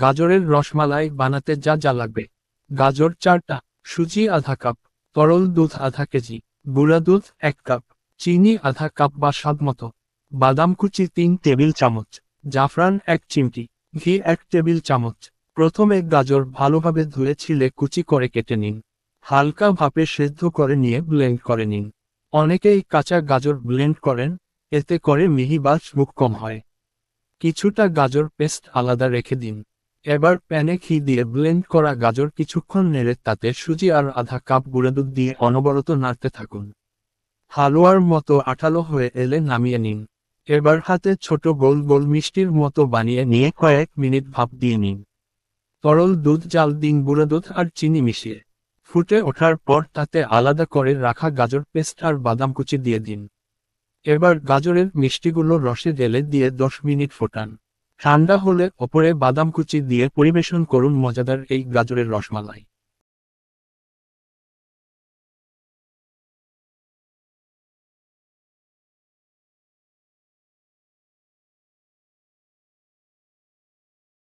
গাজরের রসমালাই বানাতে যা যা লাগবে। গাজর চারটা, সুজি আধা কাপ, তরল দুধ আধা কেজি, গুঁড়া দুধ এক কাপ, চিনি আধা কাপ বা স্বাদ মতো। বাদাম কুচি তিন টেবিল চামচ, জাফরান এক চিমটি, ঘি এক টেবিল চামচ। প্রথমে গাজর ভালোভাবে ধুয়ে ছিলে কুচি করে কেটে নিন। হালকা ভাপে সেদ্ধ করে নিয়ে ব্লেন্ড করে নিন। অনেকেই কাঁচা গাজর ব্লেন্ড করেন, এতে করে মিহি বা মুখ কম হয়। কিছুটা গাজর পেস্ট আলাদা রেখে দিন। এবার প্যানে ঘি দিয়ে ব্লেন্ড করা গাজর কিছুক্ষণ নেড়ে তাতে সুজি আর আধা কাপ গুঁড়া দুধ দিয়ে অনবরত নাড়তে থাকুন। হালুয়ার মতো আঠালো হয়ে এলে নামিয়ে নিন। এবার হাতে ছোট গোল গোল মিষ্টির মতো বানিয়ে নিয়ে কয়েক মিনিট ভাপ দিয়ে নিন। তরল দুধ, জাল দিন গুঁড়ো দুধ আর চিনি মিশিয়ে ফুটে ওঠার পর তাতে আলাদা করে রাখা গাজর পেস্ট আর বাদাম কুচি দিয়ে দিন। এবার গাজরের মিষ্টিগুলো রসে ঢেলে দিয়ে দশ মিনিট ফোটান। ঠান্ডা হলে ওপরে বাদাম কুচি দিয়ে পরিবেশন করুন মজাদার এই গাজরের রসমালাই।